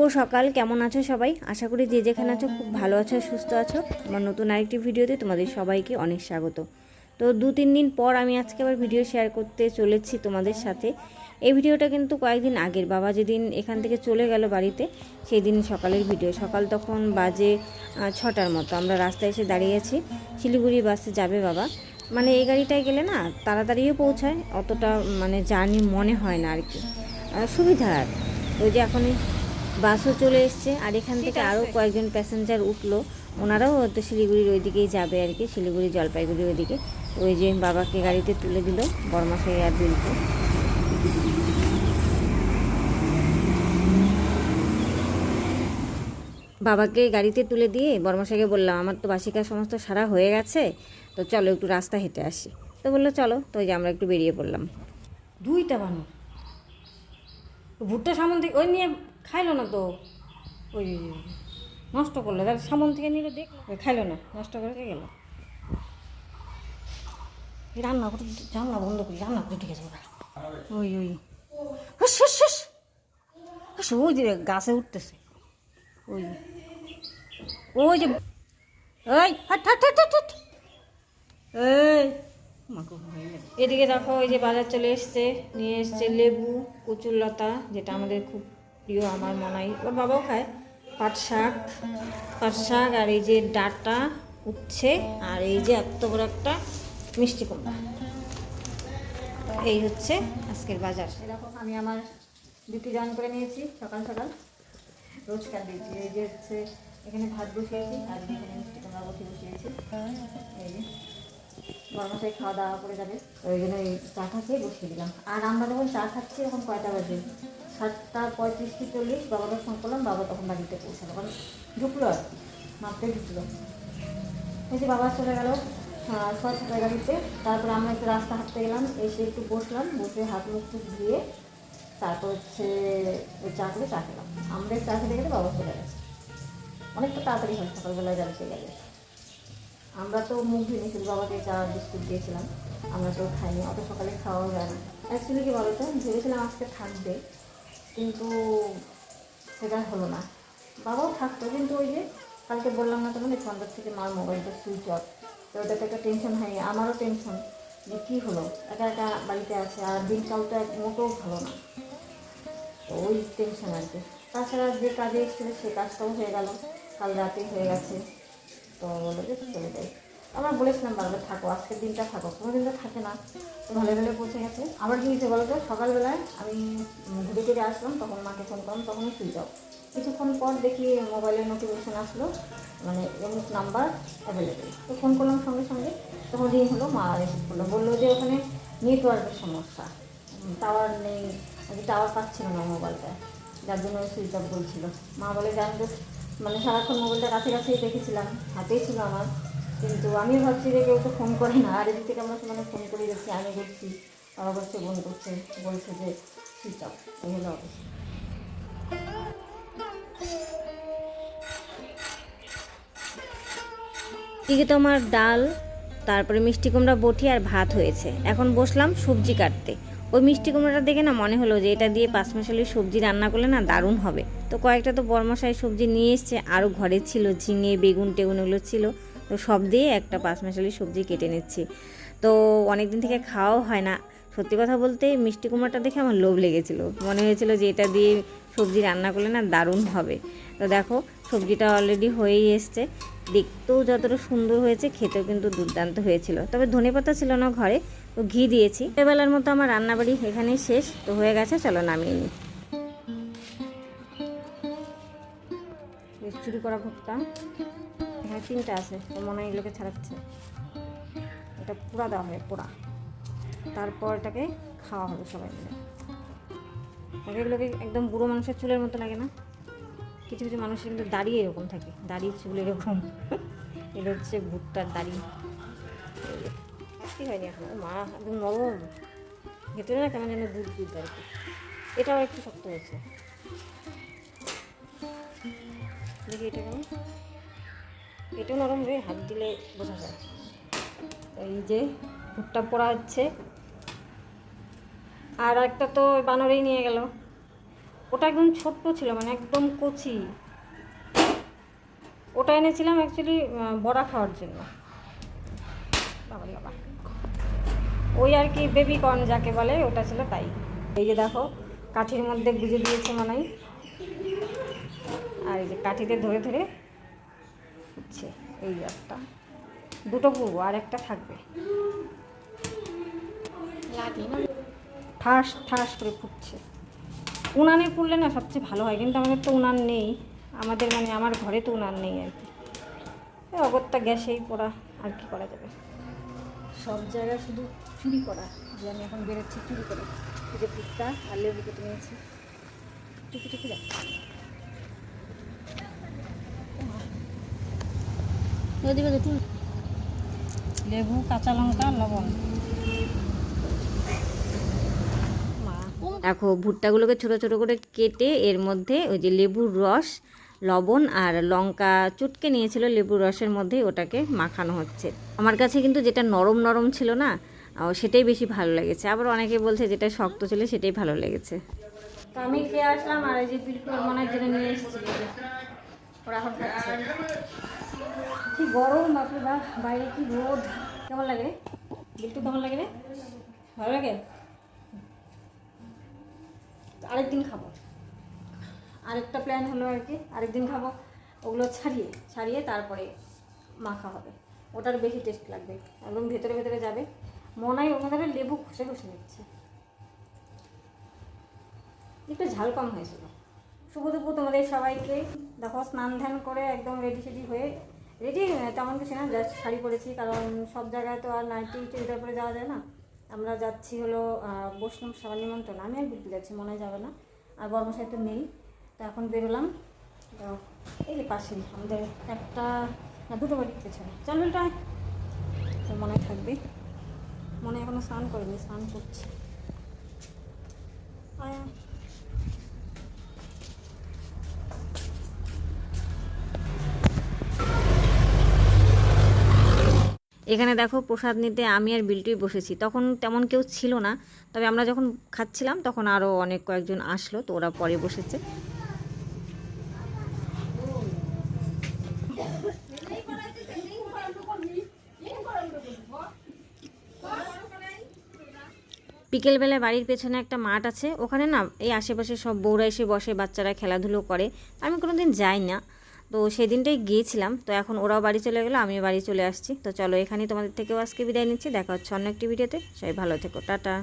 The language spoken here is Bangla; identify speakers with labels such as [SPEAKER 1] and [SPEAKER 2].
[SPEAKER 1] ও সকাল, কেমন আছো সবাই? আশা করি যে যেখানে আছো খুব ভালো আছো, সুস্থ আছো। আমার নতুন আরেকটি ভিডিওতে তোমাদের সবাইকে অনেক স্বাগত। তো দু তিন দিন পর আমি আজকে আবার ভিডিও শেয়ার করতে চলেছি তোমাদের সাথে। এই ভিডিওটা কিন্তু কয়েকদিন আগের। বাবা যেদিন এখান থেকে চলে গেল বাড়িতে সেই দিন সকালের ভিডিও। সকাল তখন বাজে ছটার মতো। আমরা রাস্তায় এসে দাঁড়িয়ে আছি। শিলিগুড়ি বাসে যাবে বাবা। মানে এই গাড়িটায় গেলে না তাড়াতাড়িও পৌঁছায় অতটা মানে জার্নি মনে হয় না আর কি সুবিধা আর। ওই যে এখন বাসও চলে এসছে আর এখান থেকে আরও কয়েকজন প্যাসেঞ্জার উঠল। ওনারাও হয়তো শিলিগুড়ির ওইদিকেই যাবে আর কি শিলিগুড়ি জলপাইগুড়ির ওইদিকে। ওই যে বাবাকে গাড়িতে তুলে দিল বর্মাকে আর দিলকে বাবাকে গাড়িতে তুলে দিয়ে বর্মাশাইকে বললাম আমার তো বাসিকা সমস্ত সারা হয়ে গেছে তো চলো একটু রাস্তা হেঁটে আসি। তো বলল চলো। তো ওই যে আমরা একটু বেরিয়ে পড়লাম। দুইটা বানর ভুট্টা সামন থেকে ওই নিয়ে খাইলো না তো? ওই নষ্ট করল। তার সামন থেকে নিলে দেখ খাইলো না নষ্ট করে গেল। রান্না করে জানলা বন্ধ করি রান্না করে ঠিক আছে ওই ওই। হুস। হুস, ওই যে গাছে উঠতেছে। ওই। ওই যে ওই হাট। এই। এদিকে দেখো, ওই যে বাজার চলে এসছে, নিয়ে এসছে লেবু, কচুর লতা, যেটা আমাদের খুব প্রিয়, আমার মনাই ওর বাবাও খায় পাট শাক পাট শাক আর এই যে ডাটা উঠছে আর এই যে এত বড় একটা মিষ্টি কুমড়া এই হচ্ছে আজকের বাজার এরকম আমি আমার ডিউটি জয়েন করে নিয়েছি সকাল সকাল রোজকার ডিউটি এই যে হচ্ছে, এখানে ভাত বসিয়েছি, আর এখানে মিষ্টি কুমড়া বসে বসিয়েছি। এই যে বর্মশাই খাওয়া দাওয়া করে যাবে। ওই জন্য এই চাটা খেয়ে বসিয়ে দিলাম। আর আমরা যখন চা খাচ্ছি এখন কয়টা বাজে? সাতটা পঁয়ত্রিশ কি চল্লিশ? বাবাকে ফোন করলাম, বাবা তখন বাড়িতে পৌঁছালো। কারণ ঢুকলো আর কি, মাত্রই ঢুকলো। এই যে বাবা চলে গেল ছয় ছটার গাড়িতে তারপর আমরা একটু রাস্তা হাঁটতে গেলাম, এসে একটু বসলাম, বসে হাত মুখ ধুয়ে তারপর হচ্ছে চা করে চা খেলাম। আমাদের চা খেতে গেলে বাবা চলে গেছে। অনেকটা তাড়াতাড়ি হয়, সকালবেলায় সে গেলে। আমরা তো মুখ ধুয়ে শুধু বাবাকে চা, বিস্কুট দিয়েছিলাম। আমরা তো খাইনি, অত সকালে খাওয়াও যায় না। অ্যাকচুয়ালি কি বলতো, ভেবেছিলাম আজকে থাকবে, কিন্তু সেটা হলো না। বাবাও থাকতো, কিন্তু ওই যে কালকে বললাম না তোমাদের সন্ধ্যার থেকে মার মোবাইলটা সুইচ অফ তো ওটাতে একটা টেনশন হয়নি, আমারও টেনশন যে কী হলো? একা একা বাড়িতে আছে আর দিনকাল তো এক মোটেও ভালো না। তো ওই টেনশন আর কি। তাছাড়া যে কাজে এসেছিল সে কাজটাও হয়ে গেল। কাল রাতেই হয়ে গেছে। তো বলল যে চলে যাই। আমরা বলেছিলাম বারবার, থাকো, আজকের দিনটা থাকো। কোনো তো থাকে না। তো ভালো ভালো পৌঁছে গেছে। আবার কি হয়েছে বলো তো? সকালবেলায় আমি ঘুরে ফিরে আসলাম, তখন মাকে ফোন করলাম, তখনই সুইচ যাও। কিছুক্ষণ পর দেখি মোবাইলের নোটিফিকেশান আসলো। মানে অমুক নাম্বার অ্যাভেলেবেল তো ফোন করলাম সঙ্গে সঙ্গে, তখন রিং হলো, মা রিসিভ করল। বলল যে ওখানে নেটওয়ার্কের সমস্যা। টাওয়ার নেই টাওয়ার পাচ্ছিল না মোবাইলটা যার জন্য সুইচ অফ বলছিল। মা বলে যে আমি তো মানে সারাক্ষণ মোবাইলটা কাছে কাছেই দেখেছিলাম হাতেই ছিল আমার। কিন্তু আমি ভাবছি যে কেউ তো ফোন করে না। আর এদিক থেকে আমরা মানে ফোন করে যাচ্ছি, আমি করছি, বাবা করছে, বোন করছে, বলছে যে সুইচ অফ এই হলো অবস্থা। এদিকে তো আমার ডাল, তারপরে মিষ্টি কুমড়া, বটি আর ভাত হয়েছে। এখন বসলাম সবজি কাটতে। ওই মিষ্টি কুমড়াটা দেখে না মনে হলো যে এটা দিয়ে পাঁচ মশালি সবজি রান্না করলে না দারুণ হবে। তো কয়েকটা তো বরমশাই সবজি নিয়ে এসছে, আরও ঘরে ছিল ঝিঙে, বেগুন, টেগুন এগুলো ছিল। তো সব দিয়ে একটা পাঁচ মশালি সবজি কেটে নিচ্ছি। তো অনেক দিন থেকে খাওয়াও হয় না। সত্যি কথা বলতে মিষ্টি কুমড়াটা দেখে আমার লোভ লেগেছিল। মনে হয়েছিল যে এটা দিয়ে সবজি রান্না করলে না দারুণ হবে। তো দেখো সবজিটা অলরেডি হয়েই এসছে। দেখতেও যতটা সুন্দর হয়েছে, খেতেও কিন্তু দুর্দান্ত হয়েছিল। তবে ধনেপাতা ছিল না ঘরে, তো ঘি দিয়েছি। এবেলার মতো আমার রান্নাবাড়ি এখানেই শেষ। তো হয়ে গেছে, চলো নামিয়ে নিই। চুরি করা ভুট্টা। এখানে তিনটা আছে, তো মনে হয় এগুলোকে ছাড়াচ্ছে। এটা পোড়া দেওয়া হবে পোড়া। তারপর এটাকে খাওয়া হবে সবাই মিলে। এগুলোকে একদম বুড়ো মানুষের চুলের মতো লাগে না? কিছু কিছু মানুষের কিন্তু দাড়ি এরকম থাকে। দাড়ি, চুল এরকম। এটা হচ্ছে ভুট্টার দাড়ি। হয়নি এখন। মা একদম নরম। ভেতরে না কেমন যেন দুধ দুধ আর কি। এটাও একটু শক্ত হয়েছে। দেখি এটা কেমন। এটাও নরম রে, হাত দিলে বোঝা যায়। এই যে ভুট্টা পোড়া হচ্ছে। আর একটা তো বানরেই নিয়ে গেল। ওটা একদম ছোট্ট ছিল মানে একদম কচি। ওটা এনেছিলাম অ্যাকচুয়ালি বড়া খাওয়ার জন্য। বাবা বাবা। ওই আর কি বেবি কর্ন যাকে বলে ওটা ছিল তাই। এই যে দেখো কাঠির মধ্যে গুজে দিয়েছে মানে আর এই যে কাঠিতে ধরে ধরে হচ্ছে এই একটা। দুটো পুরো আর একটা থাকবে। ঠাস ঠাস করে ফুটছে। উনানে পুড়লে না সবচেয়ে ভালো হয় কিন্তু আমাদের তো উনান নেই। আমাদের মানে আমার ঘরে তো উনান নেই আর কি। এই অগত্যা গ্যাসেই পড়া আর কি করা যাবে? সব জায়গায় শুধু চুরি করা যে আমি এখন বেরোচ্ছি চুরি করে। এই যে ভুট্টা আর লেবু কেটে নিয়েছি। টুকি টুকি যাচ্ছে লেবু কাঁচা লঙ্কা লবণ।
[SPEAKER 2] দেখো ভুট্টাগুলোকে ছোট ছোট করে কেটে এর মধ্যে ওই যে লেবুর রস, লবণ আর লঙ্কা চুটকে নিয়েছিল লেবুর রসের মধ্যে ওটাকে মাখানো হচ্ছে। আমার কাছে কিন্তু যেটা নরম নরম ছিল না সেটাই বেশি ভালো লেগেছে। আবার অনেকে বলছে যেটা শক্ত ছিল সেটাই ভালো লেগেছে।
[SPEAKER 1] তো আমি খেয়ে আসলাম আর এই যে জন্য নিয়ে এসেছি। ওরা কি গরম, বাপরে বাপ, বাইরে কি রোদ। কেমন লাগে? বিলটু কেমন লাগে ভালো লাগে? আরেকদিন খাব। আরেকটা প্ল্যান হলো আর কি, আরেকদিন খাব। ওগুলো ছাড়িয়ে ছাড়িয়ে তারপরে মাখা হবে। ওটার বেশি টেস্ট লাগবে, একদম ভেতরে ভেতরে যাবে। মনে হয় মধ্যে লেবু খসে খসে নিচ্ছে। একটু ঝাল কম হয়েছিল। শুভ দুপুর তোমাদের সবাইকে। দেখো, স্নান ধ্যান করে একদম রেডি সেডি হয়ে রেডি তেমন কিছু না জাস্ট শাড়ি পরেছি, কারণ সব জায়গায় তো আর নাইটি চুড়িদার পরে যাওয়া যায় না। আমরা যাচ্ছি হলো বৈষ্ণব সভা নিমন্ত্রণ। আমি আর ঘুরতে যাচ্ছি, মনে যাবে না। আর বর্মশাই তো নেই। তো এখন বেরোলাম। এই যে পাশেই আমাদের একটা, না, দুটো বাড়ির পেছনে। চল তো মনে থাকবে। মনে এখনও স্নান করিনি, স্নান করছি। আয়।
[SPEAKER 2] এখানে দেখো প্রসাদ নিতে আমি আর বিল্টুই বসেছি। তখন তেমন কেউ ছিল না। তবে আমরা যখন খাচ্ছিলাম, তখন আরও অনেক কয়েকজন আসলো, তো ওরা পরে বসেছে। বিকেলবেলায় বাড়ির পেছনে একটা মাঠ আছে। ওখানে না, এই আশেপাশে সব বউরা এসে বসে, বাচ্চারা খেলাধুলো করে। আমি কোনোদিন যাই না। তো সেদিনটাই গিয়েছিলাম, তো এখন ওরাও বাড়ি চলে গেলো, আমিও বাড়ি চলে আসছি। তো চলো এখানেই তোমাদের থেকেও আজকে বিদায় নিচ্ছি, দেখা হচ্ছে অন্য একটি ভিডিওতে, সবাই ভালো থেকো, টাটা।